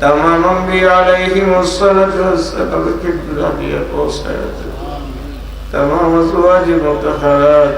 تمام الأنبياء عليهم الصلاة والسلام الكبرانية وسائلته تمام أزواج المطهرات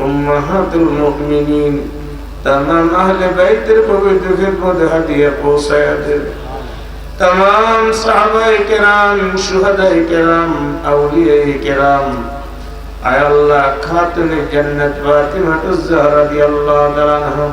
أمهات المؤمنين تمام أهل بيت البيت في المدهدية وسائلته تمام صحابة كرام شهداء كرام أولياء كرام أي الله خاتم الجنة فاطمة الزهرة رضي الله عنها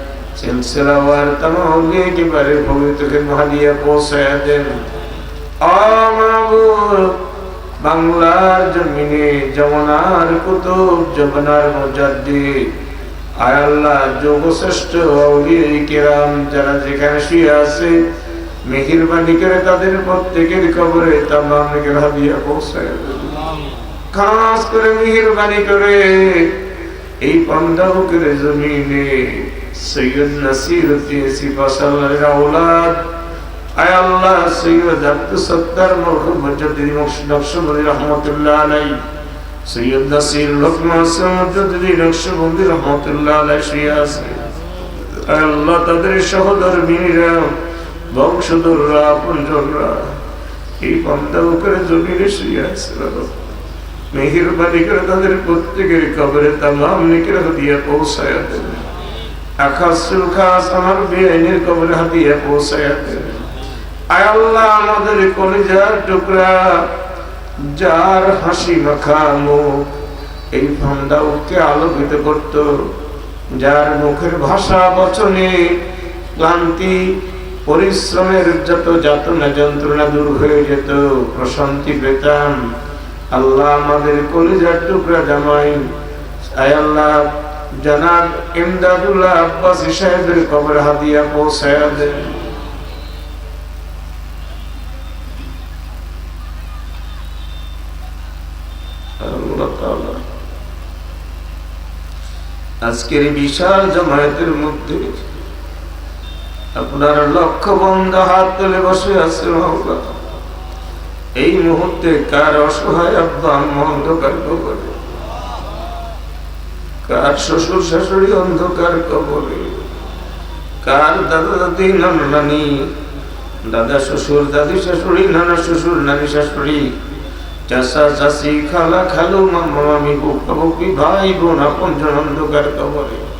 সিলসিলাওয়ার तमाम के बारे पवित्र के महादिया পৌঁছায় দেন আমাবুর বাংলার জমিনে যমুনার কুতুব যমুনার মুজাদ্দিদ আয় আল্লাহ যোগশ্রেষ্ঠ আউলিয়া কিরাম যারা যেখানে শুয়ে আছে মেহেরবানি করে তাদের প্রত্যেকের কবরে তামাম নেকের হাদিয়া পৌঁছায় দেন খাস করে মেহেরবানি করে এই পান্ডাবকের জমিনে সৈয়দ নাসির উদ্দিন আওলাদ। আয় আল্লাহ, সৈয়দ আব্দুল সত্তার মরহুম মুজাদ্দিদ তাদের এই পান্ডাবকের জমিনে শুয়ে আছে মেহেরবানি করে তাদের প্রত্যেকের কবরে তামাম নিকের হাদিয়া পৌঁছায় যার হাসি মাখা আলোকিত করত, যার মুখের ভাষা বচনে, ক্লান্তি, পরিশ্রমের যত যাতনা যন্ত্রণা দূর হয়ে যেত, প্রশান্তি পেতাম। আল্লাহ আমাদের কলিজার টুকরা জামাই। আয় আল্লাহ ইমদাদুল্লাহ সাহেবের কবর হাদিয়া পৌঁছায়া দেন আজকের বিশাল জমায়েতের মধ্যে আপনার লক্ষ বন্ধ হাত তুলে বসে আছে এই মুহূর্তে কার অসহায় আব্বা অন্ধকার কবরে? কার শ্বশুর শাশুড়ি অন্ধকার কবরে। কার দাদা দাদি, নানা নানি? দাদা শ্বশুর, দাদি শাশুড়ি, নানা শ্বশুর, নানি শাশুড়ি? চাষা, চাষি, খালা, খালু, মামা মামি বুকা ভাই, বোন, আপন অন্ধকার কবরে।